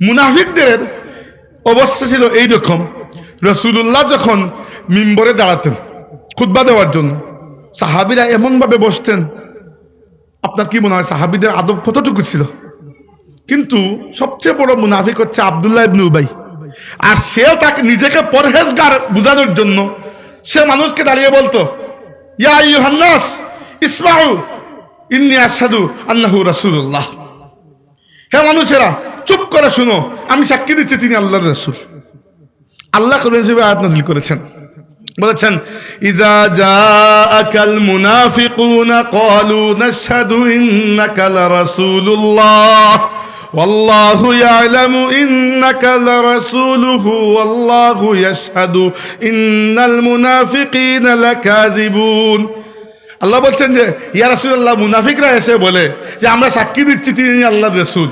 মুনাফিকদের অবস্থা ছিল এই রকম রসুল্লাহ যখন মিম্বরে দাঁড়াতেন খুতবা দেওয়ার জন্য, সাহাবিরা এমনভাবে বসতেন, আপনার কি মনে হয় সাহাবিদের আদব কতটুকু ছিল? কিন্তু সবচেয়ে বড় মুনাফিক হচ্ছে আবদুল্লাহ ইবনে উবাই। আর সে তাকে নিজেকে পরহেজগার বোঝানোর জন্য সে মানুষকে দাঁড়িয়ে বলতো, ইয়া ইউহান্নাস ইসমাউ, ইন্নি আসাদু আন্নাহু রাসূলুল্লাহ। হে মানুষেরা চুপ করে শুনো আমি সাক্ষী দিচ্ছি তিনি আল্লাহর রাসূল আল্লাহ কোরআন হিসেবে আয়াত নাজিল করেছেন বলেছেন ইজা জাআকাল মুনাফিকুনা ক্বালু নাশহাদু ইন্নাকা লারাসূলুল্লাহ والله يعلم إنك لرسوله والله يشهد إن المنافقين لكاذبون আল্লাহ বলছেন যে, ইয়া রাসুল আল্লাহ মুনাফিকরা এসে বলে যে, আমরা সাক্ষী দিচ্ছি তিনি আল্লাহর রাসূল।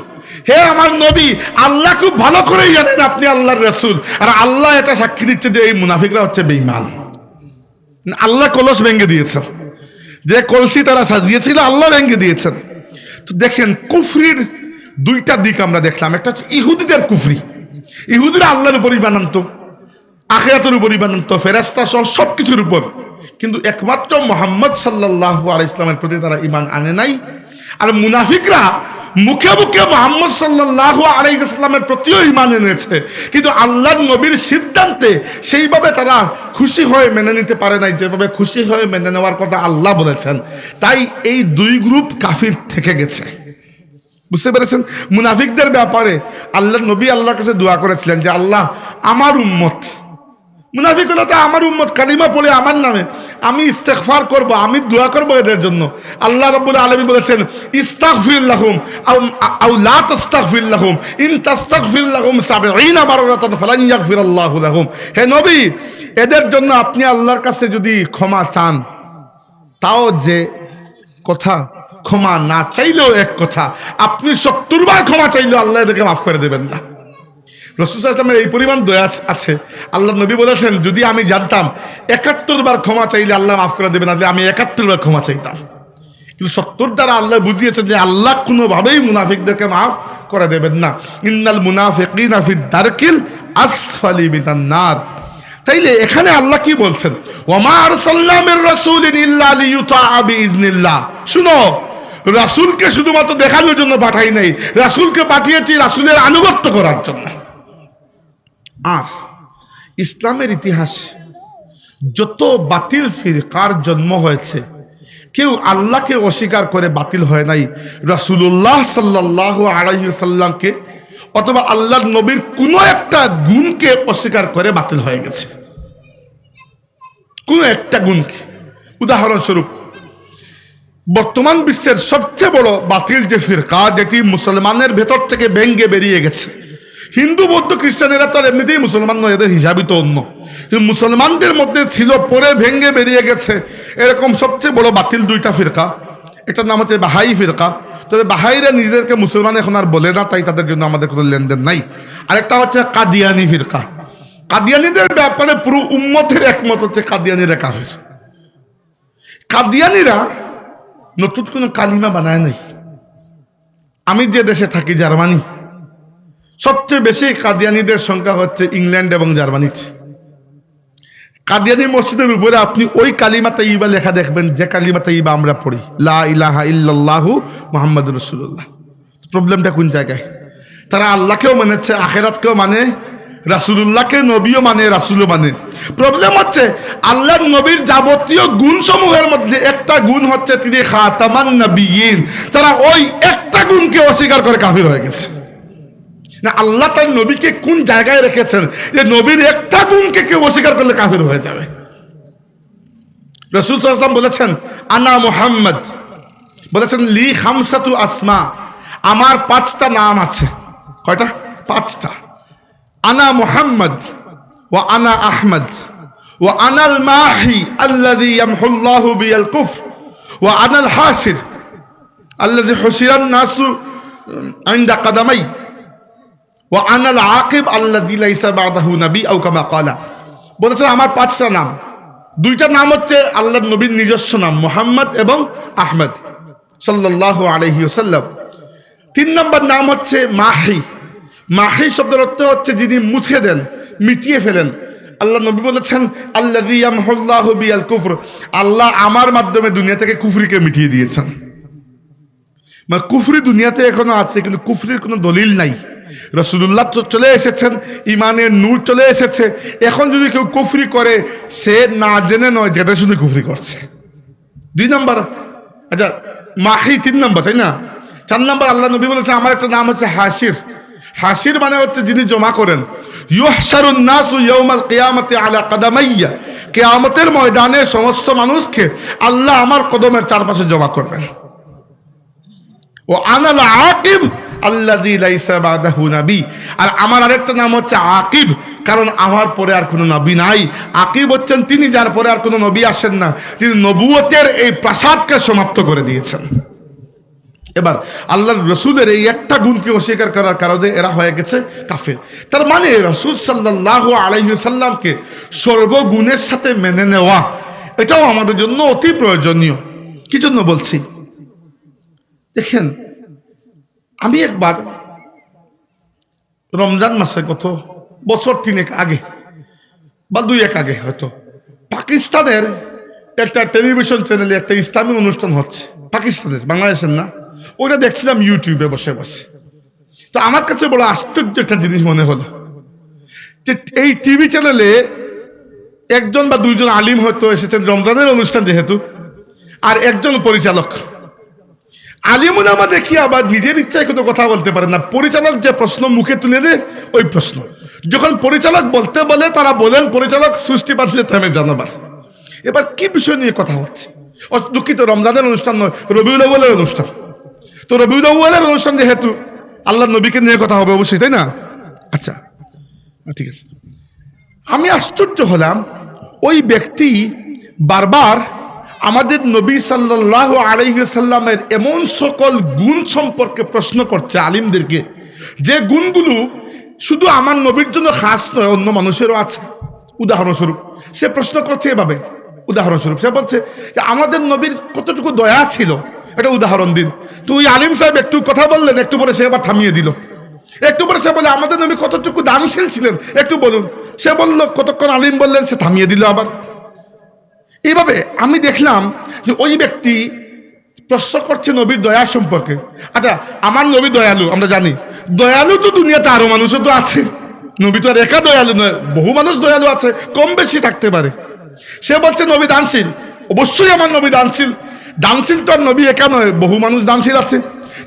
হে আমার নবী, আল্লাহ খুব ভালো করেই জানেন আপনি আল্লাহর রাসূল। আর আল্লাহ এটা সাক্ষী দিচ্ছে যে, এই মুনাফিকরা হচ্ছে বেঈমান। আল্লাহ কলস ভেঙে দিয়েছেন যে কলসি তারা সাজিয়েছিল, আল্লাহ ভেঙে দিয়েছেন। তো দেখেন, কুফরির দুইটা দিক আমরা দেখলাম। একটা হচ্ছে ইহুদিদের কুফরি। ইহুদিরা আল্লাহর উপরই বানান্ত, আখেরাতের উপরই বানান্ত ফেরাস্তা সহ সব কিছুর উপর। কিন্তু একমাত্র মোহাম্মদ সাল্লাহ আল ইসলামের প্রতি তারা ইমান আনে নাই। আর মুনাফিকরা মুখে মুখে মোহাম্মদ সাল্লাহ আলাইসাল্লামের প্রতিও ইমান এনেছে। কিন্তু আল্লাহ নবীর সিদ্ধান্তে সেইভাবে তারা খুশি হয়ে মেনে নিতে পারে নাই। যেভাবে খুশি হয়ে মেনে নেওয়ার কথা আল্লাহ বলেছেন, তাই এই দুই গ্রুপ কাফির থেকে গেছে। বুঝতে পেরেছেন? মুনাফিকদের ব্যাপারে আল্লাহ নবী আল্লাহর কাছে দোয়া করেছিলেন যে, আল্লাহ, আমার উম্মত মুনাফিক তো আমার উম্মত কালিমা পড়ে আমার নামে আমি ইস্তেগফার করব, আমি দোয়া করব এদের জন্য। আল্লাহ রাব্বুল আলামিন বলেছেন, ইস্তাগফির লাহুম আও আও লা তাস্তাগফির লাহুম, ইন তাস্তাগফির লাহুম 70 মাররাতান ফালান ইয়াগফিরাল্লাহু লাহুম। হে নবী, এদের জন্য আপনি আল্লাহর কাছে যদি ক্ষমা চান, তাও যে কথা ক্ষমা না চাইলেও এক কথা, আপনি সত্তর বার ক্ষমা চাইলেও আল্লাহ এদেরকে মাফ করে দেবেন না। রসুলের এই পরিমাণ দয়া আছে আল্লাহ নবী বলেছেন, যদি আমি জানতাম, একাত্তর বার ক্ষমা চাইলে আল্লাহ মাফ করে দেবেন আমি একাত্তর বার ক্ষমা চাইতাম। কিন্তু সত্তর দ্বারা আল্লাহ বুঝিয়েছেন যে আল্লাহ কোনোভাবেই মুনাফিকদেরকে মাফ করে দেবেন না। ইন্নাল মুনাফিকিন ফি দারকিল আসফালি মিনান তাইলে এখানে আল্লাহ কি বলছেন? ওমা আরসাল্লামের রাসূলিন ইল্লা লিয়ুতাআ বিইজনিল্লাহ শুনো, রাসূলকে শুধুমাত্র দেখানোর জন্য পাঠাই নাই। রাসূলকে পাঠিয়েছি রাসূলের আনুগত্য করার জন্য। আর ইসলামের ইতিহাস, যত বাতিল ফিরকার জন্ম হয়েছে, কেউ আল্লাহকে অস্বীকার করে বাতিল হয় নাই। রাসূলুল্লাহ সাল্লাল্লাহু আলাইহি সাল্লামকে অথবা আল্লাহর নবীর কোনো একটা গুণকে অস্বীকার করে বাতিল হয়ে গেছে। কোনো একটা গুণকে। উদাহরণস্বরূপ, বর্তমান বিশ্বের সবচেয়ে বড় বাতিল যে ফিরকা, যেটি মুসলমানের ভেতর থেকে ব্যঙ্গে বেরিয়ে গেছে হিন্দু, বৌদ্ধ, খ্রিস্টানেরা তো এমনিতেই মুসলমান নয়, এদের হিসাবই তো অন্য। মুসলমানদের মধ্যে ছিল পরে ভেঙ্গে বেরিয়ে গেছে। এরকম সবচেয়ে বড় বাতিল দুইটা ফিরকা। এটার নাম হচ্ছে বাহাই ফিরকা। তবে বাহাইরা নিজেদেরকে মুসলমান এখন আর বলে না, তাই তাদের জন্য আমাদের কোনো লেনদেন নাই। আরেকটা হচ্ছে কাদিয়ানি ফিরকা। কাদিয়ানিদের ব্যাপারে পুরো উম্মতের একমত হচ্ছে কাদিয়ানিরা কাফির। কাদিয়ানিরা নতুন কোনো কালিমা বানায় নাই। আমি যে দেশে থাকি, জার্মানি সবচেয়ে বেশি কাদিয়ানিদের সংখ্যা হচ্ছে ইংল্যান্ড এবং জার্মানিতে কাদিয়ানি মসজিদের উপরে আপনি ওই কালিমা তাইবা লেখা দেখবেন, যে কালিমা তাইবা আমরা পড়ি, লা ইলাহা ইল্লাল্লাহু মুহাম্মাদুর রাসূলুল্লাহ। প্রবলেমটা কোন জায়গায়? তারা আল্লাহকেও মানেছে আখেরাতকেও মানে রাসূলুল্লাহকে নবীও মানে রাসূলও মানে। প্রবলেম হচ্ছে আল্লাহ নবীর যাবতীয় গুণ সমূহের মধ্যে একটা গুণ হচ্ছে তিনি খাতামান নবিয়িন। তারা ওই একটা গুণকে অস্বীকার করে কাফির হয়ে গেছে। না, আল্লাহ তার নবীকে কোন জায়গায় রেখেছেন? যে নবীর একটা গুণকে কেউ অস্বীকার করলে কাফির হয়ে যাবে। রসুল সাল্লাম বলেছেন, আনা মোহাম্মদ। বলেছেন, লি হামসাতু আসমা। আমার পাঁচটা নাম আছে। কয়টা? পাঁচটা। আনা মোহাম্মদ ও আনা আহমদ। ও আনাল মাহি আল্লাযী ইয়ামহুল্লাহু ও আনাল হাসির আল্লাযী হুসিরান নাসু ইনদা কাদামাই। আনাল আকিব আল্লাযী লাইসা বাদাহু নবী, আও কামা ক্বালা। বলেছেন, আমার পাঁচটা নাম। দুইটা নাম হচ্ছে আল্লাহ নবীর নিজস্ব নাম, মোহাম্মদ এবং আহমদ সাল্লাল্লাহু আলাইহি ওয়াসাল্লাম। তিন নম্বর নাম হচ্ছে মাহি। মাহি শব্দের অর্থ হচ্ছে যিনি মুছে দেন, মিটিয়ে ফেলেন। আল্লাহ নবী বলেছেন আল্লাহ কুফর। আল্লাহ আমার মাধ্যমে দুনিয়া থেকে কুফরিকে মিটিয়ে দিয়েছেন। মানে কুফরি দুনিয়াতে এখনও আছে, কিন্তু কুফরির কোনো দলিল নাই। রসুল্লাহ তো চলে এসেছেন ইমানের নূর চলে এসেছে। এখন যদি কেউ কুফরি করে, সে না জেনে নয় যেটা শুধু কুফরি করছে। দুই নম্বর আচ্ছা মাহি তিন নম্বর, তাই না? চার নম্বর, আল্লাহ নবী বলেছে, আমার একটা নাম হচ্ছে হাসির হাসির মানে হচ্ছে যিনি জমা করেন। কিয়ামতের ময়দানে সমস্ত মানুষকে আল্লাহ আমার কদমের চারপাশে জমা করবেন। ও আনাল আকিব নবী। আর আমার আরেকটা নাম হচ্ছে আকিব, কারণ আমার পরে আর কোনো নবী নাই। আকিব হচ্ছেন তিনি, যার পরে আর কোনো নবী আসেন না। তিনি নবুয়তের এই প্রাসাদকে সমাপ্ত করে দিয়েছেন। এবার আল্লাহর রসুলের এই একটা গুণকে অস্বীকার করার কারণে এরা হয়ে গেছে কাফের। তার মানে রসুল সাল্লাহ আলাইসাল্লামকে সর্বগুণের সাথে মেনে নেওয়া, এটাও আমাদের জন্য অতি প্রয়োজনীয়। কি জন্য বলছি? দেখেন আমি একবার রমজান মাসে কত বছর তিনেক আগে বা দুই এক আগে হয়তো পাকিস্তানের একটা টেলিভিশন চ্যানেলে একটা ইসলামী অনুষ্ঠান হচ্ছে। পাকিস্তানের, বাংলাদেশের না? ওটা দেখছিলাম ইউটিউবে বসে বসে। তো আমার কাছে বড় আশ্চর্য একটা জিনিস মনে হলো যে এই টিভি চ্যানেলে একজন বা দুইজন আলিম হয়তো এসেছেন রমজানের অনুষ্ঠান যেহেতু, আর একজন পরিচালক। আলিমুল আমা দেখি আবার নিজের ইচ্ছায় কোনো কথা বলতে পারে না? পরিচালক যে প্রশ্ন মুখে তুলে দেয়, ওই প্রশ্ন। যখন পরিচালক বলতে বলে, তারা বলেন, পরিচালক সৃষ্টি পাতলে থেমে জানাবার এবার কি বিষয় নিয়ে কথা হচ্ছে? দুঃখিত, রমজানের অনুষ্ঠান নয়, রবিউল আউ্বালের অনুষ্ঠান। তো রবিউল আউ্বালের অনুষ্ঠান যেহেতু, আল্লাহ নবীকে নিয়ে কথা হবে অবশ্যই, তাই না? আচ্ছা ঠিক আছে। আমি আশ্চর্য হলাম, ওই ব্যক্তি বারবার আমাদের নবী সাল্লাহ আলহিসাল্লামের এমন সকল গুণ সম্পর্কে প্রশ্ন করছে আলিমদেরকে। যে গুণগুলো শুধু আমার নবীর জন্য খাস নয়, অন্য মানুষেরও আছে। উদাহরণস্বরূপ, সে প্রশ্ন করছে এভাবে। উদাহরণস্বরূপ, সে বলছে যে, আমাদের নবীর কতটুকু দয়া ছিল? এটা উদাহরণ দিন। তুই আলিম সাহেব একটু কথা বললেন, একটু পরে সে আবার থামিয়ে দিল। একটু পরে সে বলে, আমাদের নবী কতটুকু দানশীল ছিলেন? একটু বলুন। সে বলল, কতক্ষণ আলিম বললেন, সে থামিয়ে দিল আবার। এইভাবে আমি দেখলাম যে ওই ব্যক্তি প্রশ্ন করছে নবীর দয়া সম্পর্কে। আচ্ছা আমার নবী দয়ালু, আমরা জানি। দয়ালু তো দুনিয়াতে আরও মানুষও তো আছে। নবী তো আর একা দয়ালু নয়, বহু মানুষ দয়ালু আছে, কম বেশি থাকতে পারে। সে বলছে, নবী দানশীল। অবশ্যই আমার নবী দানশীল। দানশীল তো আর নবী একা নয়, বহু মানুষ দানশীল আছে।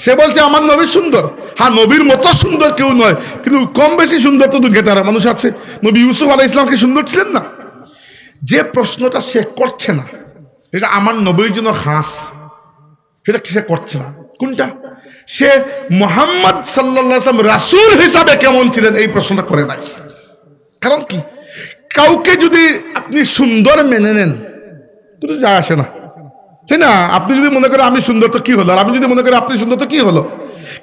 সে বলছে, আমার নবী সুন্দর। হ্যাঁ নবীর মতো সুন্দর কেউ নয়, কিন্তু কম বেশি সুন্দর তো দুনিয়াতে আর মানুষ আছে। নবী ইউসুফ আলাহ ইসলামকে সুন্দর ছিলেন না? যে প্রশ্নটা সে করছে না, এটা আমার নবীর জন্য হাস সেটা সে করছে না। কোনটা? সে মোহাম্মদ সাল্লাম রাসুল হিসাবে কেমন ছিলেন? এই প্রশ্নটা করে নাই। কারণ কি? কাউকে যদি আপনি সুন্দর মেনে নেন, কিন্তু যায় আসে না। তাই না? আপনি যদি মনে করেন আমি সুন্দর, তো কি হলো? আর আমি যদি মনে করি আপনি সুন্দর, তো কি হলো?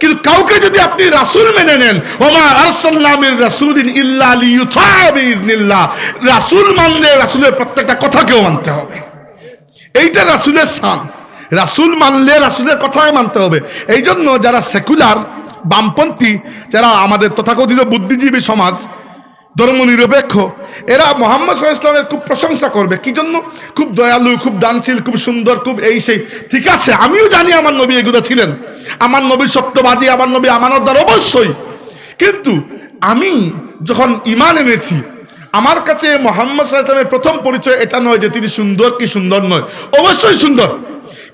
কিন্তু কাউকে যদি আপনি রাসুল মেনে নেন, ওমা আরসাল্লামের রাসুলিন ইল্লা লিইউতাবিজনিল্লাহ রাসুল মানলে রাসুলের প্রত্যেকটা কথাকেও মানতে হবে। এইটা রাসুলের সান রাসুল মানলে রাসুলের কথা মানতে হবে। এই জন্য যারা সেকুলার, বামপন্থী, যারা আমাদের তথাকথিত বুদ্ধিজীবী সমাজ ধর্ম নিরপেক্ষ। এরা মোহাম্মদ ইসলামের খুব প্রশংসা করবে। কি জন্য? খুব দয়ালু, খুব দানশীল, খুব সুন্দর, খুব এই সেই। ঠিক আছে, আমিও জানি আমার নবী এগুলো ছিলেন। আমার নবী সত্যবাদী, আমার নবী আমানতদার অবশ্যই। কিন্তু আমি যখন ইমান এনেছি, আমার কাছে মোহাম্মদ ইসলামের প্রথম পরিচয় এটা নয় যে তিনি সুন্দর কি সুন্দর নয়। অবশ্যই সুন্দর।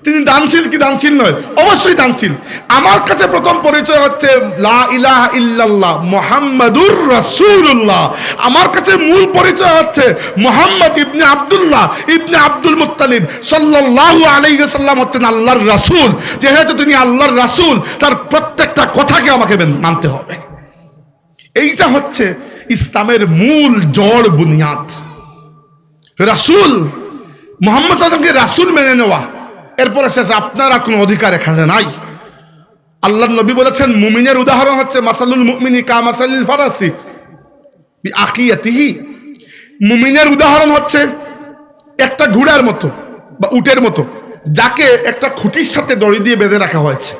তিনি দানশীল কি দানশীল নয়? অবশ্যই দানশীল। আমার কাছে প্রথম পরিচয় হচ্ছে লা ইলাহা ইল্লাল্লাহ মোহাম্মদুর রাসূলুল্লাহ। আমার কাছে মূল পরিচয় হচ্ছে Muhammad ibn Abdullah ibn Abdul Muttalib. সাল্লাল্লাহু আলাইহি সাল্লাম হচ্ছেন আল্লাহর রাসূল। যেহেতু তিনি আল্লাহর রাসূল, তার প্রত্যেকটা কথাকে আমাকে মানতে হবে। এইটা হচ্ছে ইসলামের মূল জড় বুনিয়াদ। রাসূল, মোহাম্মদ সাল্লামকে রাসূল মেনে নেওয়া। এরপরে শেষ, আপনার আর কোনো অধিকার এখানে নাই। আল্লাহ নবী বলেছেন, মুমিনের উদাহরণ হচ্ছে, মাসালুল মুমিনি কা মাসালিল ফারাসি আকিয়াতিহি। মুমিনের উদাহরণ হচ্ছে, একটা ঘোড়ার মতো বা উটের মতো, যাকে একটা খুঁটির সাথে দড়ি দিয়ে বেঁধে রাখা হয়েছে।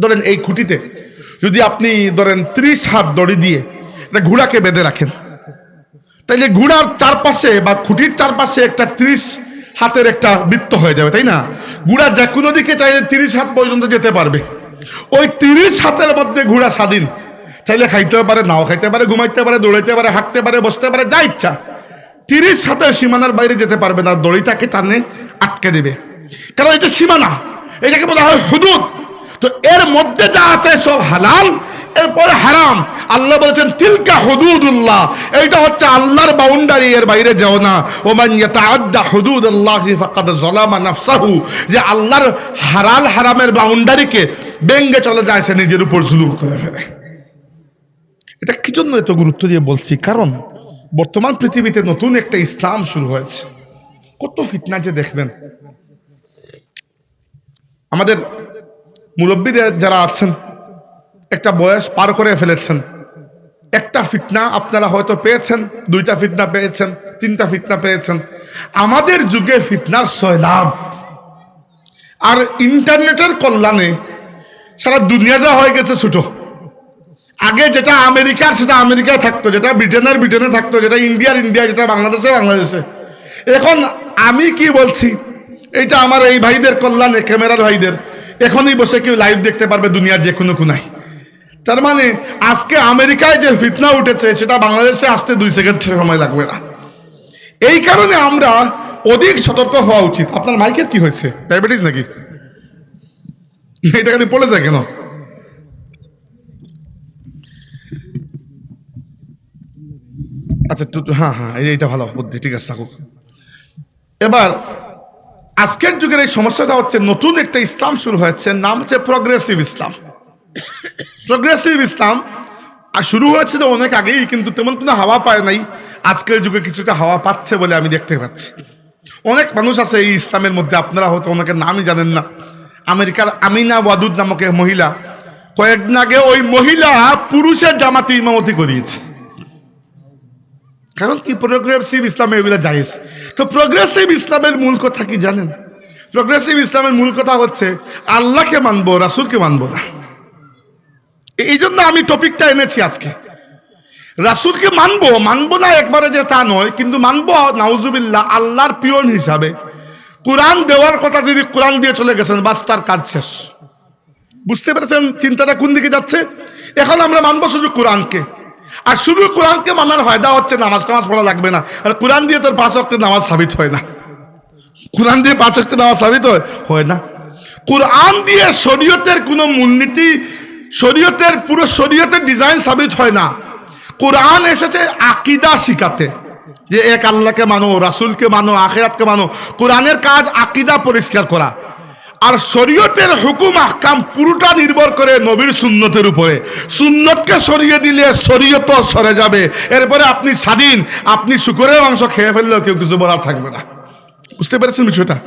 ধরেন এই খুঁটিতে যদি আপনি ধরেন ত্রিশ হাত দড়ি দিয়ে একটা ঘোড়াকে বেঁধে রাখেন, তাইলে ঘোড়ার চারপাশে বা খুঁটির চারপাশে একটা ত্রিশ হাতের একটা বৃত্ত হয়ে যাবে, তাই না? ঘোড়া যে কোনো দিকে চাইলে তিরিশ হাত পর্যন্ত যেতে পারবে। ওই তিরিশ হাতের মধ্যে ঘোড়া স্বাধীন। চাইলে খাইতে পারে, নাও খাইতে পারে, ঘুমাইতে পারে, দৌড়াইতে পারে, হাঁটতে পারে, বসতে পারে, যা ইচ্ছা। তিরিশ হাতের সীমানার বাইরে যেতে পারবে না, দড়িটাকে টানে আটকে দেবে। কারণ এটা সীমানা। এটাকে বলা হয় হুদুদ। তো এর মধ্যে যা আছে সব হালাল এরপরে হারাম। আল্লাহ বলেছেন, তিলকা হুদুদুল্লাহ। এইটা হচ্ছে আল্লাহর বাউন্ডারি এর বাইরে যাও না। ওমান ইয়াতাআদ্দা হুদুদাল্লাহি ফাকাদ যালামা নাফসাহু। যে আল্লাহর হালাল হারামের বাউন্ডারিকে বেঙ্গে চলে যায়, সে নিজের উপর জুলুম করে ফেলে। এটা কি জন্য এত গুরুত্ব দিয়ে বলছি? কারণ বর্তমান পৃথিবীতে নতুন একটা ইসলাম শুরু হয়েছে। কত ফিতনা যে দেখবেন। আমাদের মুরব্বীদের যারা আছেন একটা বয়স পার করে ফেলেছেন। একটা ফিটনা আপনারা হয়তো পেয়েছেন, দুইটা ফিটনা পেয়েছেন, তিনটা ফিটনা পেয়েছেন। আমাদের যুগে ফিটনার সয়লাভ আর ইন্টারনেটের কল্যাণে সারা দুনিয়াটা হয়ে গেছে ছোট। আগে যেটা আমেরিকার সেটা আমেরিকায় থাকতো, যেটা ব্রিটেনের, ব্রিটেনে থাকতো, যেটা ইন্ডিয়ার ইন্ডিয়া যেটা বাংলাদেশে বাংলাদেশে। এখন আমি কি বলছি, এটা আমার এই ভাইদের কল্যাণে, ক্যামেরার ভাইদের। এখনই বসে কেউ লাইভ দেখতে পারবে দুনিয়ার যে কোনো কোনায়। তার মানে আজকে আমেরিকায় যে ফিতনা উঠেছে, সেটা বাংলাদেশে আসতে দুই সেকেন্ড সময় লাগবে না। এই কারণে আমরা অধিক সতর্ক হওয়া উচিত। আপনার মাইকের কি হয়েছে? ডায়াবেটিস নাকি? এটা খালি পড়ে যায় কেন? আচ্ছা হ্যাঁ হ্যাঁ এইটা ভালো বুদ্ধি, ঠিক আছে, থাকুক। এবার, আজকের যুগের এই সমস্যাটা হচ্ছে নতুন একটা ইসলাম শুরু হয়েছে, নাম হচ্ছে প্রগ্রেসিভ ইসলাম। প্রগ্রেসিভ ইসলাম আর শুরু হয়েছে তো অনেক আগেই, কিন্তু তেমন কোনো হাওয়া পায় নাই। আজকের যুগে কিছুটা হাওয়া পাচ্ছে বলে আমি দেখতে পাচ্ছি। অনেক মানুষ আছে এই ইসলামের মধ্যে, আপনারা হয়তো অনেকের নামই জানেন না। আমেরিকার আমিনা ওয়াদুদ নামক এক মহিলা, কয়েকদিন আগে ওই মহিলা পুরুষের জামাতে ইমামতি করিয়েছে। কারণ কি? প্রোগ্রেসিভ ইসলামে এগুলো জায়েজ। তো প্রোগ্রেসিভ ইসলামের মূল কথা কি জানেন? প্রোগ্রেসিভ ইসলামের মূল কথা হচ্ছে, আল্লাহকে মানবো, রাসূলকে মানবো না। এই জন্য আমি টপিকটা এনেছি আজকে। রাসূলকে মানবো মানবো না একবারে যে তা নয়, কিন্তু মানবো, নাউজুবিল্লাহ, আল্লাহর পিয়ন হিসাবে। কোরআন দেওয়ার কথা যদি কোরআন দিয়ে চলে গেছেন, বাস তার কাজ শেষ। বুঝতে পেরেছেন চিন্তাটা কোন দিকে যাচ্ছে? এখন আমরা মানবো শুধু কোরআনকে। আর শুধু কোরআনকে মানার হয়দা হচ্ছে নামাজ টামাজ পড়া লাগবে না। আর কোরআন দিয়ে তোর পাঁচ অক্টের নামাজ সাবিত হয় না। কোরআন দিয়ে পাঁচ অক্টের নামাজ সাবিত হয় না। কোরআন দিয়ে শরীয়তের কোনো মূলনীতি শরীয়তের, পুরো শরীয়তের ডিজাইন সাবিত হয় না। কোরআন এসেছে আকিদা শিখাতে। যে এক আল্লাহকে মানো, রাসুলকে মানো, আখেরাতকে মানো। কোরআনের কাজ আকিদা পরিষ্কার করা। আর শরীয়তের হুকুম, আহকাম পুরোটা নির্ভর করে নবীর সুন্নতের উপরে। সুন্নতকে সরিয়ে দিলে শরীয়ত সরে যাবে। এরপরে আপনি স্বাধীন, আপনি শুকরের মাংস খেয়ে ফেললেও কেউ কিছু বলার থাকবে না। বুঝতে পেরেছেন বিষয়টা?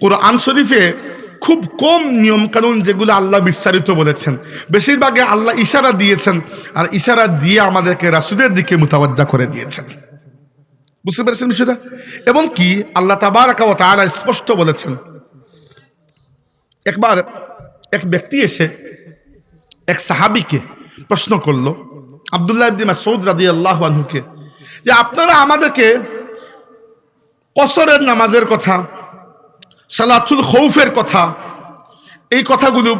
কোরআন শরীফে খুব কম নিয়ম কানুন যেগুলো আল্লাহ বিস্তারিত বলেছেন। বেশিরভাগে আল্লাহ ইশারা দিয়েছেন আর ইশারা দিয়ে আমাদেরকে রাসুলের দিকে মোতাবজ্জা করে দিয়েছেন। বুঝতে পেরেছেন বিষয়টা? এবং কি আল্লাহ তাবারাকা ওয়া তাআলা স্পষ্ট বলেছেন। একবার এক ব্যক্তি এসে এক সাহাবিকে প্রশ্ন করল, আবদুল্লাহ ইবনে মাসউদ রাদিয়াল্লাহু আনহুকে, যে আপনারা আমাদেরকে কসরের নামাজের কথা সালাতুল খৌফের কথা, এই কথাগুলো,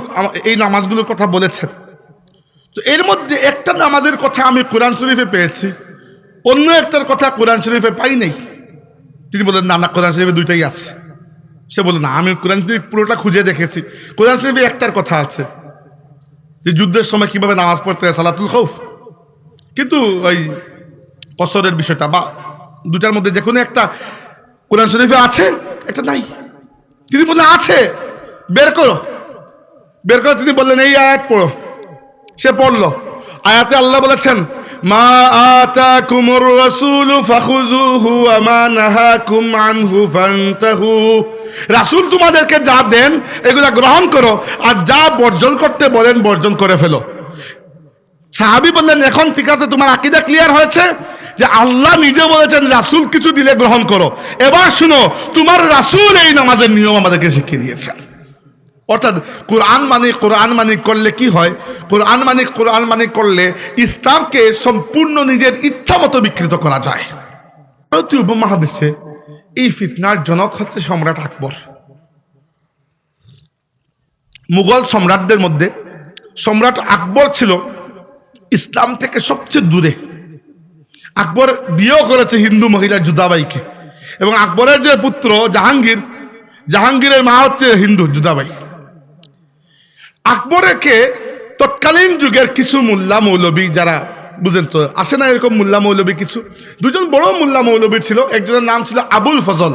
এই নামাজগুলোর কথা বলেছেন। তো এর মধ্যে একটা নামাজের কথা আমি কোরআন শরীফে পেয়েছি, অন্য একটার কথা কোরআন শরীফে পাই নাই। তিনি বলেন না না, কোরআন শরীফে দুইটাই আছে। সে বলে না, আমি কোরআন শরীফ পুরোটা খুঁজে দেখেছি। কোরআন শরীফে একটার কথা আছে, যে যুদ্ধের সময় কীভাবে নামাজ পড়তে হয়, সালাতুল খৌফ। কিন্তু ওই কসরের বিষয়টা বা দুটার মধ্যে যে কোনো একটা কোরআন শরীফে আছে এটা নাই। তিনি বললেন, আছে, বের করো। বের করো তিনি বললেন, এই আয়াত পড়ো। সে পড়ল। আয়াতে আল্লাহ বলেছেন, মা আতাকুমুর রাসূলু ফাখুযুহু ওয়া মা নাহাকুম আনহু ফান্তাহু। রাসূল তোমাদেরকে যা দেন, এগুলা গ্রহণ করো আর যা বর্জন করতে বলেন, বর্জন করে ফেলো। সাহাবি বললেন, এখন ঠিক আছে, তোমার আকিদা ক্লিয়ার হয়েছে। যে আল্লাহ নিজে বলেছেন, রাসূল কিছু দিলে গ্রহণ করো। এবার শুনো, তোমার রাসূল এই নামাজের নিয়ম আমাদেরকে শিখিয়ে দিয়েছেন। অর্থাৎ কোরআন মানে কোরআন মানে করলে কি হয়? কোরআন মানে কোরআন মানে করলে ইসলামকে সম্পূর্ণ নিজের ইচ্ছা মতো বিকৃত করা যায়। ভারতীয় উপমহাদেশে এই ফিতনার জনক হচ্ছে সম্রাট আকবর। মুঘল সম্রাটদের মধ্যে সম্রাট আকবর ছিল ইসলাম থেকে সবচেয়ে দূরে। আকবর বিয়েও করেছে হিন্দু মহিলা জুদাবাইকে এবং আকবরের যে পুত্র জাহাঙ্গীর, জাহাঙ্গীরের মা হচ্ছে হিন্দু জুদাবাই আকবরকে তৎকালীন যুগের কিছু মোল্লা মৌলবী যারা বুঝেন তো, আসে না এরকম মোল্লা মৌলবী কিছু? দুজন বড় মোল্লা মৌলবী ছিল, একজনের নাম ছিল আবুল ফজল,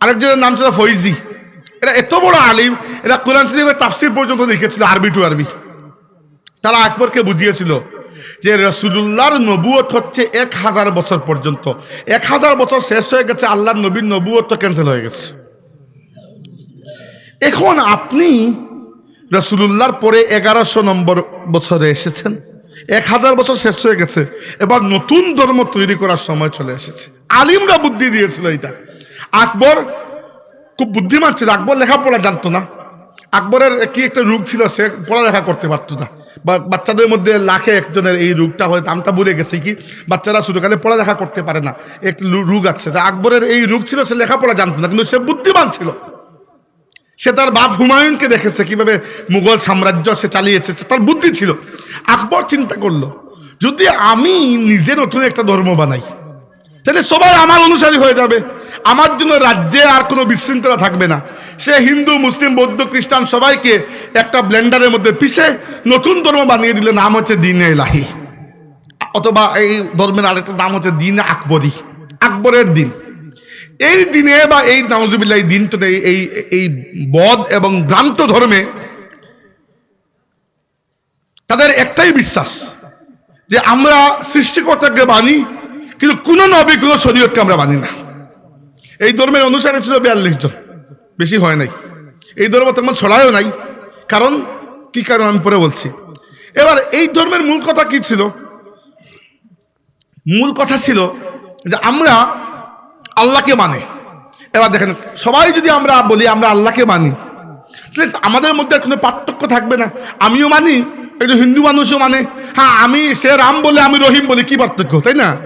আরেকজনের নাম ছিল ফৈজি। এরা এত বড় আলিম, এরা কোরআন শরীফের তাফসির পর্যন্ত লিখেছিল আরবি টু আরবি। তারা আকবরকে বুঝিয়েছিল। যে রসুল্লাহর নবুয়ত হচ্ছে এক হাজার বছর পর্যন্ত। এক হাজার বছর শেষ হয়ে গেছে, আল্লাহর নবীর নবুয়ত তো ক্যান্সেল হয়ে গেছে। এখন আপনি রসুল্লাহর পরে এগারোশো নম্বর বছরে এসেছেন। এক হাজার বছর শেষ হয়ে গেছে, এবার নতুন ধর্ম তৈরি করার সময় চলে এসেছে। আলিমরা বুদ্ধি দিয়েছিল এটা। আকবর খুব বুদ্ধিমান ছিল। আকবর লেখাপড়া জানতো না। আকবরের কি একটা রোগ ছিল, সে পড়ালেখা করতে পারতো না। বা বাচ্চাদের মধ্যে লাখে একজনের এই রোগটা হয় নামটা ভুলে গেছে কি? বাচ্চারা শুরুকালে পড়ালেখা করতে পারে না। একটা রোগ আছে। তা আকবরের এই রোগ ছিল, সে লেখাপড়া জানতো না, কিন্তু সে বুদ্ধিমান ছিল। সে তার বাপ হুমায়ুনকে দেখেছে, কীভাবে মুঘল সাম্রাজ্য সে চালিয়েছে তার বুদ্ধি ছিল। আকবর চিন্তা করল, যদি আমি নিজে নতুন একটা ধর্ম বানাই, তাহলে সবাই আমার অনুসারী হয়ে যাবে। আমার জন্য রাজ্যে আর কোনো বিশৃঙ্খলা থাকবে না। সে হিন্দু, মুসলিম, বৌদ্ধ, খ্রিস্টান সবাইকে একটা ব্লেন্ডারের মধ্যে পিষে নতুন ধর্ম বানিয়ে দিলে নাম হচ্ছে দিনে এলাহি অথবা এই ধর্মের আরেকটা নাম হচ্ছে দিন আকবরী, আকবরের দিন। এই দিনে বা এই নাউজুবিল্লাহ, এই দিনটাতে এই- এই বদ এবং ভ্রান্ত ধর্মে তাদের একটাই বিশ্বাস যে আমরা সৃষ্টিকর্তাকে বানি, কিন্তু কোন নবী, কোন শরীয়তকে আমরা মানি না। এই ধর্মের অনুসারে ছিল বিয়াল্লিশ জন। বেশি হয় নাই। এই ধর্ম তেমন ছড়ায়ও নাই। কারণ, কি কারণ আমি পরে বলছি। এবার এই ধর্মের মূল কথা কি ছিল? মূল কথা ছিল যে আমরা আল্লাহকে মানে। এবার দেখেন, সবাই যদি আমরা বলি আমরা আল্লাহকে মানি, তাহলে আমাদের মধ্যে কোনো পার্থক্য থাকবে না। আমিও মানি, একজন হিন্দু মানুষও মানে। হ্যাঁ আমি সে রাম বলে আমি রহিম বলি কি পার্থক্য, তাই না?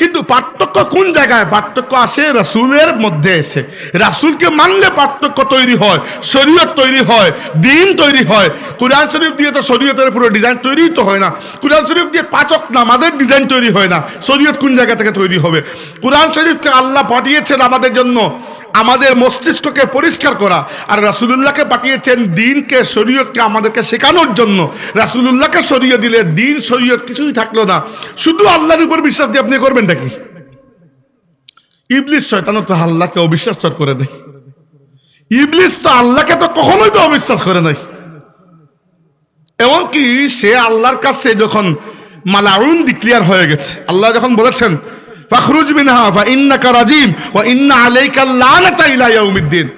কিন্তু পার্থক্য কোন জায়গায়? পার্থক্য আসে রাসুলের মধ্যে এসে। রাসুলকে মানলে পার্থক্য তৈরি হয়, শরীয়ত তৈরি হয়, দিন তৈরি হয়। কোরআন শরীফ দিয়ে তো শরীয়তের পুরো ডিজাইন তৈরি তো হয় না। কোরআন শরীফ দিয়ে পাচক নামাজের ডিজাইন তৈরি হয় না। শরীয়ত কোন জায়গা থেকে তৈরি হবে? কোরআন শরীফকে আল্লাহ পাঠিয়েছেন আমাদের জন্য। আমাদের মস্তিষ্ককে পরিষ্কার করা আর রাসুলুল্লাহকে পাঠিয়েছেন দিনকে, শরীয়তকে আমাদেরকে শেখানোর জন্য। রাসুলুল্লাহকে সরিয়ে দিলে দিন, শরীয়ত কিছুই থাকল না। শুধু আল্লাহর উপর বিশ্বাস দিয়ে আপনি করবেন নাকি? ইবলিস শয়তান তো আল্লাহকে অবিশ্বাস করে দেয়। ইবলিস তো আল্লাহকে তো কখনোই তো অবিশ্বাস করে নাই। এমনকি সে আল্লাহর কাছে যখন মালাউন ডিক্লিয়ার হয়ে গেছে, আল্লাহ যখন বলেছেন ফাখরুজ মিনহা ফা ইন্নাকা রাজিম ওয়া ইন্না আলাইকা লানাতা ইলা ইয়াউমিদ্দিন।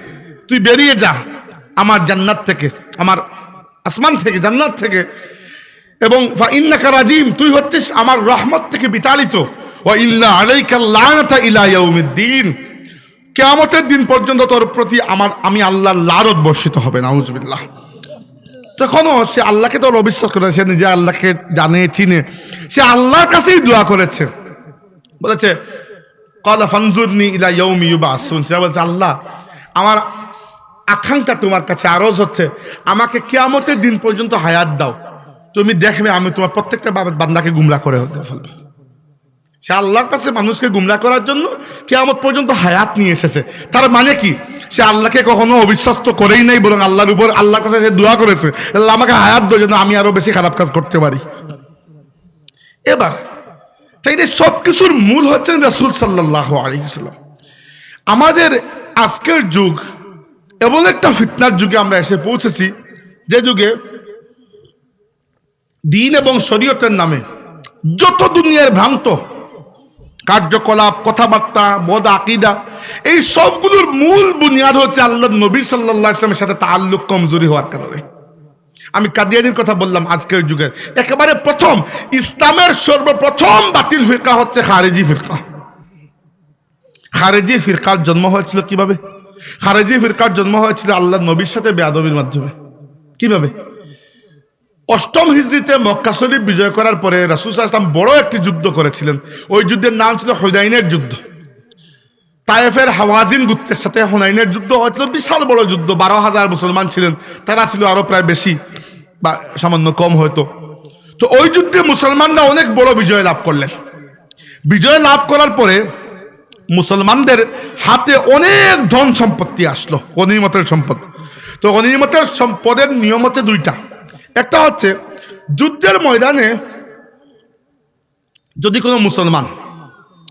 তুই বেরিয়ে যা আমার জান্নাত থেকে, আমার আসমান থেকে, জান্নাত থেকে। এবং ফা ইন্নাকা রাজিম, তুই হচ্ছিস আমার রহমত থেকে বিতাড়িত। ওয়া ইন্না আলাইকা লানাতা ইলা ইয়াউমিদ্দিন। কিয়ামতের দিন পর্যন্ত তোর প্রতি আমার, আমি আল্লাহর লানত বর্ষিত হবে, নাউজুবিল্লাহ। তখনও সে আল্লাহকে তো অবিশ্বাস করে সে নিজে আল্লাহকে জানে, চিনে। সে আল্লাহর কাছেই দোয়া করেছে। বলেছে, কলা ফানজুরনি ইলা ইয়ৌমি ইউবাসুন। সে বলছে, আল্লাহ, আমার আকাঙ্ক্ষা তোমার কাছে আরজ হচ্ছে, আমাকে কিয়ামতের দিন পর্যন্ত হায়াত দাও। তুমি দেখবে আমি তোমার প্রত্যেকটা বান্দাকে গুমরা করে ফেলব। সে আল্লাহর কাছে মানুষকে গুমরা করার জন্য কেয়ামত পর্যন্ত হায়াত নিয়ে এসেছে। তার মানে কি? সে আল্লাহকে কখনো অবিশ্বাস তো করেই নাই, বরং আল্লাহর উপর আল্লাহর কাছে সে দোয়া করেছে। আল্লাহ আমাকে হায়াত দেওয়ার জন্য আমি আরও বেশি খারাপ কাজ করতে পারি। এবার তাই সব কিছুর মূল হচ্ছেন রাসুল সাল্লাহ আলিহাল্লাম আমাদের আজকের যুগ এমন একটা ফিতনার যুগে আমরা এসে পৌঁছেছি, যে যুগে দিন এবং শরীয়তের নামে যত দুনিয়ার ভ্রান্ত, কার্যকলাপ, কথাবার্তা বদ আকিদা, এই সবগুলোর মূল বুনিয়াদ হচ্ছে আল্লাহ নবী সাল্লাহ ইসলামের সাথে তাল্লুক কমজোরি হওয়ার কারণে। আমি কাদিয়ানির কথা বললাম আজকের যুগের একেবারে প্রথম, ইসলামের সর্বপ্রথম বাতিল ফিরকা হচ্ছে খারেজি ফিরকা। খারেজি ফিরকার জন্ম হয়েছিল কীভাবে? খারেজি ফিরকার জন্ম হয়েছিল আল্লাহ নবীর সাথে বেয়াদবির মাধ্যমে। কীভাবে? অষ্টম হিজড়িতে মক্কা শরীফ বিজয় করার পরে রাসুল ইসলাম বড় একটি যুদ্ধ করেছিলেন। ওই যুদ্ধের নাম ছিল হুজাইনের যুদ্ধ। তায়েফের হাওয়াজিন গুত্রের সাথে হুনাইনের যুদ্ধ হয়েছিল, বিশাল বড় যুদ্ধ, বারো হাজার মুসলমান ছিলেন, তারা ছিল আরও প্রায় বেশি বা সামান্য কম হয়তো। তো ওই যুদ্ধে মুসলমানরা অনেক বড় বিজয় লাভ করলেন। বিজয় লাভ করার পরে মুসলমানদের হাতে অনেক ধন সম্পত্তি আসলো গনিমতের সম্পদ। তো গনিমতের সম্পদের নিয়ম হচ্ছে দুইটা। একটা হচ্ছে, যুদ্ধের ময়দানে যদি কোনো মুসলমান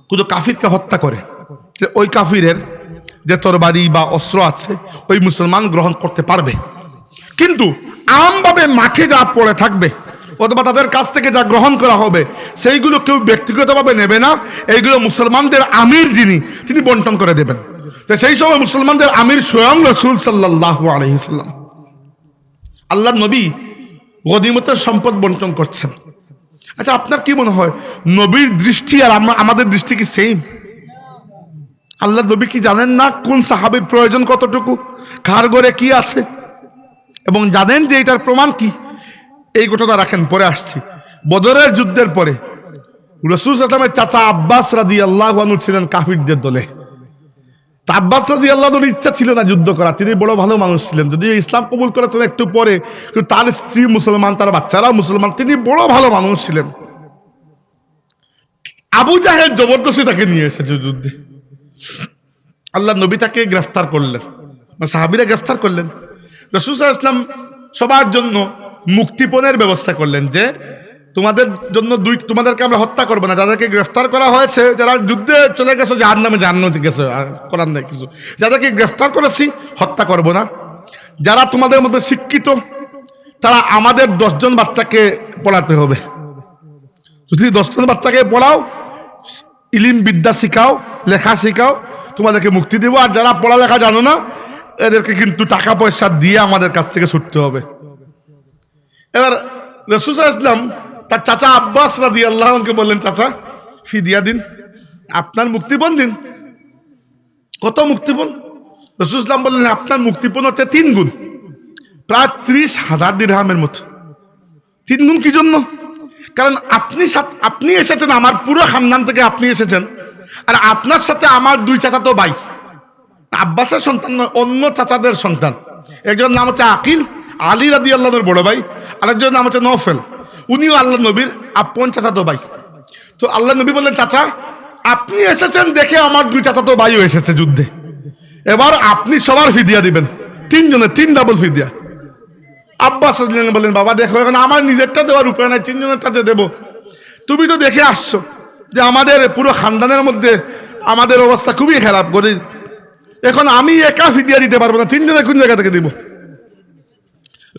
কোনো কাফিরকে হত্যা করে যে ওই কাফিরের যে তরবারি বা অস্ত্র আছে, ওই মুসলমান গ্রহণ করতে পারবে। কিন্তু আমভাবে মাঠে যা পড়ে থাকবে, অথবা তাদের কাছ থেকে যা গ্রহণ করা হবে, সেইগুলো কেউ ব্যক্তিগতভাবে নেবে না। এইগুলো মুসলমানদের আমির যিনি, তিনি বন্টন করে দেবেন। তো সেই সময় মুসলমানদের আমির স্বয়ং রসুল সাল্লাহ আলহিসাল্লাম আল্লাহ নবী গদিমতের সম্পদ বন্টন করছেন। আচ্ছা আপনার কি মনে হয়, নবীর দৃষ্টি আর আমাদের দৃষ্টি কি সেম আল্লাহ নবী কি জানেন না কোন সাহাবির প্রয়োজন কতটুকু? কার ঘরে কি আছে? এবং জানেন যে এটার প্রমাণ কি? এই ঘটনা রাখেন, পরে আসছি। বদরের যুদ্ধের পরে রসুল আসলামের চাচা আব্বাস রাদি আল্লাহ ছিলেন কাফিরদের দলে। তা আব্বাস রাদি আল্লাহর ইচ্ছা ছিল না যুদ্ধ করা, তিনি বড় ভালো মানুষ ছিলেন। যদি ইসলাম কবুল করেছেন একটু পরে, কিন্তু তার স্ত্রী মুসলমান, তার বাচ্চারাও মুসলমান, তিনি বড় ভালো মানুষ ছিলেন। আবু জাহেদ জবরদস্তি তাকে নিয়ে এসেছে যুদ্ধে। আল্লাহ নবী তাকে গ্রেফতার করলেন। বা সাহাবিরা গ্রেফতার করলেন। রসুল ইসলাম সবার জন্য মুক্তিপণের ব্যবস্থা করলেন যে, তোমাদের জন্য দুই, তোমাদেরকে আমরা হত্যা করব না। যাদেরকে গ্রেফতার করা হয়েছে, যারা যুদ্ধে চলে গেছো যার নামে জান্নাতে গেছে, আর করার নেই কিছু। যাদেরকে গ্রেফতার করেছি, হত্যা করব না। যারা তোমাদের মধ্যে শিক্ষিত, তারা আমাদের দশজন বাচ্চাকে পড়াতে হবে। যদি দশজন বাচ্চাকে পড়াও ইলিম বিদ্যা শিখাও লেখা শিখাও তোমাদেরকে মুক্তি দেবো। আর যারা পড়ালেখা জানো না, এদেরকে কিন্তু টাকা পয়সা দিয়ে আমাদের কাছ থেকে ছুটতে হবে। এবার রসুসা ইসলাম তার চাচা আব্বাস রাদি আল্লাহকে বললেন, চাচা, ফি দিয়া দিন। আপনার মুক্তিপণ দিন। কত মুক্তিপণ? রসুল ইসলাম বললেন, আপনার মুক্তিপণ হচ্ছে তিন গুণ। প্রায় ত্রিশ হাজার দিরহামের মতো। তিন গুণ কি জন্য? কারণ আপনি আপনি এসেছেন, আমার পুরো খানদান থেকে আপনি এসেছেন। আর আপনার সাথে আমার দুই চাচা তো ভাই। আব্বাসের সন্তান নয়, অন্য চাচাদের সন্তান। একজন নাম হচ্ছে আকিল, আলী রাদি আল্লাহর বড় ভাই আরেকজন নাম হচ্ছে নফেল উনিও আল্লাহ নবীর আপন চাচা তো ভাই। তো আল্লাহ নবী বললেন, চাচা, আপনি এসেছেন দেখে আমার দুই চাচা তো ভাইও এসেছে যুদ্ধে। এবার আপনি সবার ফিদিয়া দিবেন। তিনজনের, তিন ডাবল ফিদিয়া। আব্বাস আনহু বাবা, দেখো, এখন আমার নিজেরটা দেওয়ার উপায় নাই তিনজনেরটাতে দেবো। তুমি তো দেখে আসছো যে আমাদের পুরো খানদানের মধ্যে আমাদের অবস্থা খুবই খারাপ, গরিব। এখন আমি একা ফিদিয়া দিতে পারব না, তিনজনে কোন জায়গা থেকে দিব?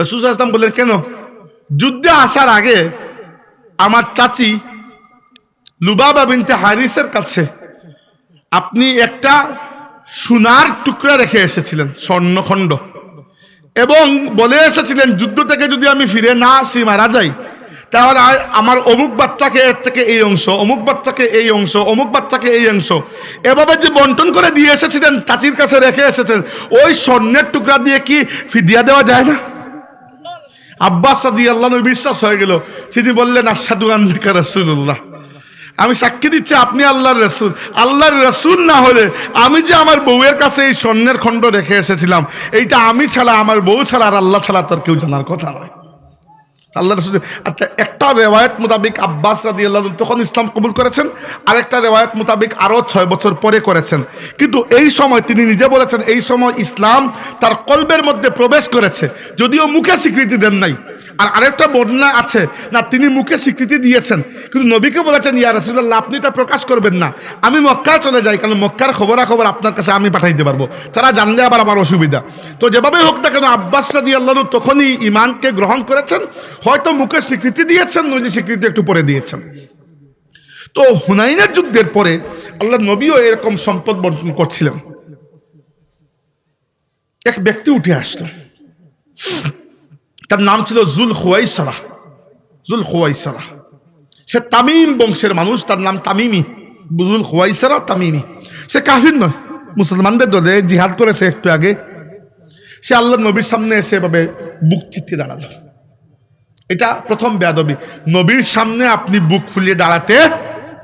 রসুল ইসলাম বললেন, কেন? যুদ্ধে আসার আগে আমার চাচি লুবাবা বিনতে হারিসের কাছে আপনি একটা সোনার টুকরা রেখে এসেছিলেন, স্বর্ণখণ্ড। এবং বলে এসেছিলেন, যুদ্ধ থেকে যদি আমি ফিরে না আসি, মারা যাই। তাহলে আমার অমুক বাচ্চাকে এর থেকে এই অংশ, অমুক বাচ্চাকে এই অংশ, অমুক বাচ্চাকে এই অংশ। এভাবে যে বন্টন করে দিয়ে এসেছিলেন চাচির কাছে রেখে এসেছেন, ওই স্বর্ণের টুকরা দিয়ে কি ফিদিয়া দেওয়া যায় না? আব্বাস সাদি আল্লাহ বিশ্বাস হয়ে গেল। তিনি বললেন আসাদু আন্নিকা রসুল্লাহ আমি সাক্ষী দিচ্ছি, আপনি আল্লাহর রসুল। আল্লাহর রসুল না হলে আমি যে আমার বউয়ের কাছে এই স্বর্ণের খণ্ড রেখে এসেছিলাম, এইটা আমি ছাড়া, আমার বউ ছাড়া আর আল্লাহ ছাড়া তোর কেউ জানার কথা নয়। আল্লাহ রসুল আচ্ছা একটা রেওয়ায়ত মোতাবিক আব্বাস রাদি আল্লাহ তখন ইসলাম কবুল করেছেন, আরেকটা রেওয়ায়ত মোতাবিক আরও ছয় বছর পরে করেছেন। কিন্তু এই সময় তিনি নিজে বলেছেন, এই সময় ইসলাম তার কলবের মধ্যে প্রবেশ করেছে, যদিও মুখে স্বীকৃতি দেন নাই। আর আরেকটা বর্ণনা আছে, না, তিনি মুখে স্বীকৃতি দিয়েছেন, কিন্তু নবীকে বলেছেন, ইয়া রসুল্লাহ আপনি এটা প্রকাশ করবেন না। আমি মক্কা চলে যাই, কারণ মক্কার খবরাখবর আপনার কাছে আমি পাঠাইতে পারব। তারা জানলে আবার আমার অসুবিধা। তো যেভাবে হোক না কেন, আব্বাস রাদি আল্লাহ তখনই ইমানকে গ্রহণ করেছেন। হয়তো মুখে স্বীকৃতি দিয়েছেন নদী স্বীকৃতি একটু পরে দিয়েছেন। তো হুনাইনের যুদ্ধের পরে আল্লাহ নবীও এরকম সম্পদ বন্টন করছিলেন। এক ব্যক্তি উঠে আসলো। তার নাম ছিল জুল খুয়াইসারা। Dhul Khuwaisira. সে তামিম বংশের মানুষ, তার নাম তামিমি। জুল খুয়াইসারা তামিমি। সে কাফির নয়, মুসলমানদের দলে জিহাদ করেছে একটু আগে। সে আল্লাহ নবীর সামনে এসে এভাবে বুক চিত্তে দাঁড়াল। এটা প্রথম বেয়াদবি। নবীর সামনে আপনি বুক ফুলিয়ে দাঁড়াতে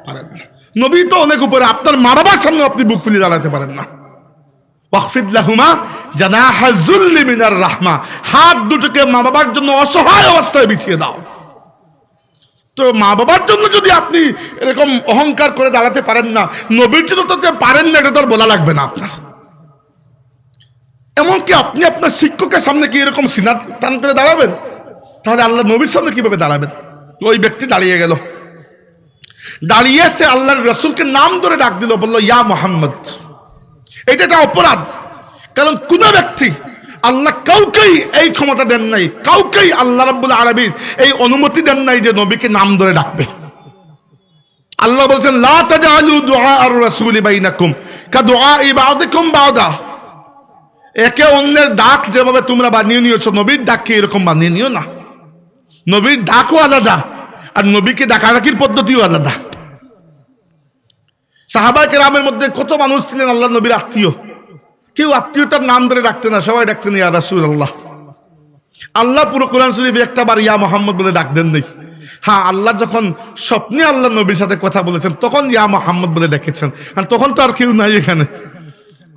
পারেন না। নবী তো অনেক উপরে, আপনার মা বাবার সামনে আপনি বুক ফুলিয়ে দাঁড়াতে পারেন না। ওয়াকফিদলাহুমা জানাহা যুল্লি মিনার রাহমা। হাত দুটোকে মা বাবার জন্য অসহায় অবস্থায় বিছিয়ে দাও। তো মা বাবার জন্য যদি আপনি এরকম অহংকার করে দাঁড়াতে পারেন না, নবীর জন্য তো পারেন না, এটা তো বলা লাগবে না আপনার। এমনকি আপনি আপনার শিক্ষকের সামনে কি এরকম সিনা টান করে দাঁড়াবেন? তাহলে আল্লাহ নবীর সামনে কীভাবে দাঁড়াবেন? ওই ব্যক্তি দাঁড়িয়ে গেল। দাঁড়িয়ে এসে আল্লাহর রসুলকে নাম ধরে ডাক দিল, বলল, ইয়া মোহাম্মদ। এটা একটা অপরাধ। কারণ কোন ব্যক্তি আল্লাহ কাউকেই এই ক্ষমতা দেন নাই, কাউকেই আল্লাহ রাব্বুল আরবির এই অনুমতি দেন নাই যে নবীকে নাম ধরে ডাকবে। আল্লাহ বলছেন একে অন্যের ডাক যেভাবে তোমরা বানিয়ে নিয়েছো, নবীর ডাককে এরকম বানিয়ে নিও না? নবীর ডাকও আলাদা, আর নবীকে ডাকাডাকির পদ্ধতিও আলাদা। সাহাবা কেরামের মধ্যে কত মানুষ ছিলেন আল্লাহ নবীর আত্মীয়? কেউ আত্মীয়তার নাম ধরে ডাকতেন না, সবাই ডাকতেন ইয়া রাসুল আল্লাহ আল্লাহ পুরো কোরআন শরীফ একটা বার ইয়া মোহাম্মদ বলে ডাক দেন নেই। হ্যাঁ আল্লাহ যখন স্বপ্নে আল্লাহ নবীর সাথে কথা বলেছেন, তখন ইয়া মোহাম্মদ বলে ডেকেছেন। আর তখন তো আর কেউ নাই এখানে।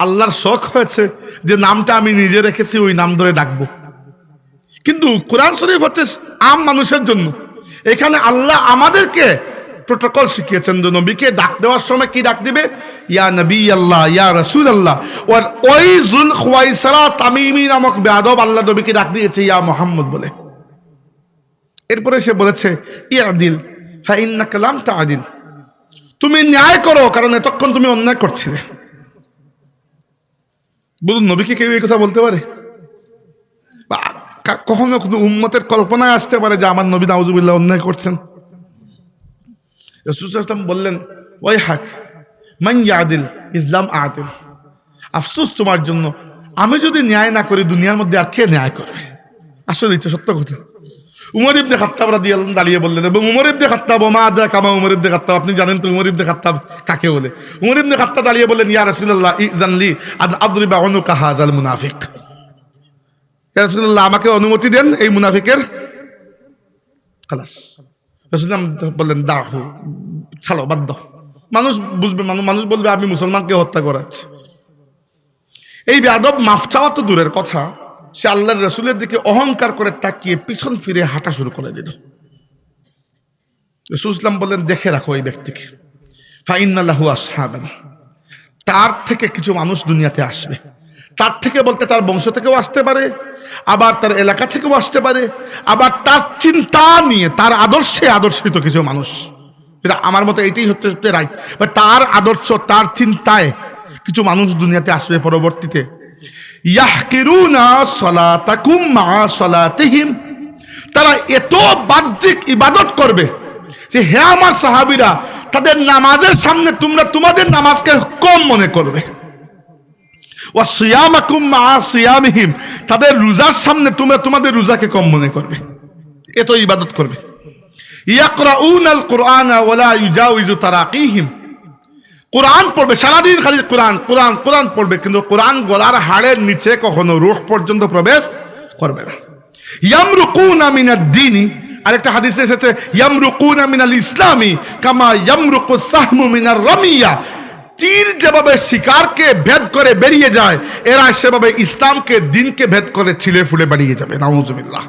আল্লাহর শখ হয়েছে যে নামটা আমি নিজে রেখেছি, ওই নাম ধরে ডাকবো। কিন্তু কোরআন শরীফ হচ্ছে আম মানুষের জন্য। এখানে আল্লাহ আমাদেরকে প্রোটোকল শিখিয়েছেন যে নবীকে ডাক দেওয়ার সময় কি ডাক দিবে? ইয়া নবী আল্লাহ ইয়া রসুল আল্লাহ ওর ওই জুল খুয়াইসারা তামিমি নামক বেয়াদব আল্লাহ নবীকে ডাক দিয়েছে, ইয়া মোহাম্মদ বলে। এরপরে সে বলেছে ইয়া দিল ফাইন্না কালাম তা আদিল তুমি ন্যায় করো, কারণ এতক্ষণ তুমি অন্যায় করছিলে। বলুন, নবীকে কেউ এই কথা বলতে পারে? কখনো কোনো উম্মতের কল্পনায় আসতে পারে যে আমার নবী নাউজুবিল্লাহ অন্যায় করছেন? রসুলাম বললেন ওই হাক, মান আদিল ইসলাম আদিল আফসোস তোমার জন্য, আমি যদি ন্যায় না করি, দুনিয়ার মধ্যে আর কে ন্যায় করবে? আসলে এটা সত্য কথা। উমর ইবনে খাত্তাব রাদিয়াল্লাহু আনহু দাঁড়িয়ে বললেন, এবং উমর ইবনে খাত্তাব ওমা আদরা কামা উমর ইবনে খাত্তাব? আপনি জানেন তো উমর ইবনে খাত্তাব কাকে বলে? উমর ইবনে খাত্তাব দাঁড়িয়ে বললেন, ইয়া রাসূলুল্লাহ ইজানলি আদ আদরিবা উনুকা হাযাল মুনাফিক। আমাকে অনুমতি দেন এই মুনাফিকের? বললেন দাহু ছাড়ো দাও। মানুষ বুঝবে মানুষ বলবে, আমি মুসলমানকে হত্যা করাচ্ছি। এই বেয়াদব মাফ চাওয়া তো দূরের কথা। সে আল্লাহর রসুলের দিকে অহংকার করে তাকিয়ে পিছন ফিরে হাঁটা শুরু করে দিল। রসুলাম বললেন, দেখে রাখো এই ব্যক্তিকে। ফাইনাল্লাহু আসহাবেন। তার থেকে কিছু মানুষ দুনিয়াতে আসবে। তার থেকে বলতে তার বংশ থেকেও আসতে পারে। আবার তার এলাকা থেকেও আসতে পারে। আবার তার চিন্তা নিয়ে, তার আদর্শে আদর্শিত কিছু মানুষ। এটা আমার মতে এটাই হচ্ছে হচ্ছে রাইট বা তার আদর্শ, তার চিন্তায় কিছু মানুষ দুনিয়াতে আসবে পরবর্তীতে। তারা এত বাহ্যিক ইবাদত করবে যে, হে আমার সাহাবীরা, তাদের নামাজের সামনে তোমরা তোমাদের নামাজকে কম মনে করবে। তাদের রোজার সামনে তোমরা তোমাদের রোজাকে কম মনে করবে। এত ইবাদত করবে। কুরআন পড়বে, সারাদিন খালি কোরআন কোরআন কোরআন পড়বে, কিন্তু কোরআন গলার হাড়ের নিচে কখনো রুহ পর্যন্ত প্রবেশ করবে না। দ্বীনি আরেকটা হাদিসে এসেছে ইসলামি কামা ইয়ামরুকু সাহমু মিনার রামিয়া। তীর যেভাবে শিকারকে ভেদ করে বেরিয়ে যায়, এরা সেভাবে ইসলামকে, দিনকে ভেদ করে ছিলে ফুলে বেরিয়ে যাবে। নাউজুবিল্লাহ।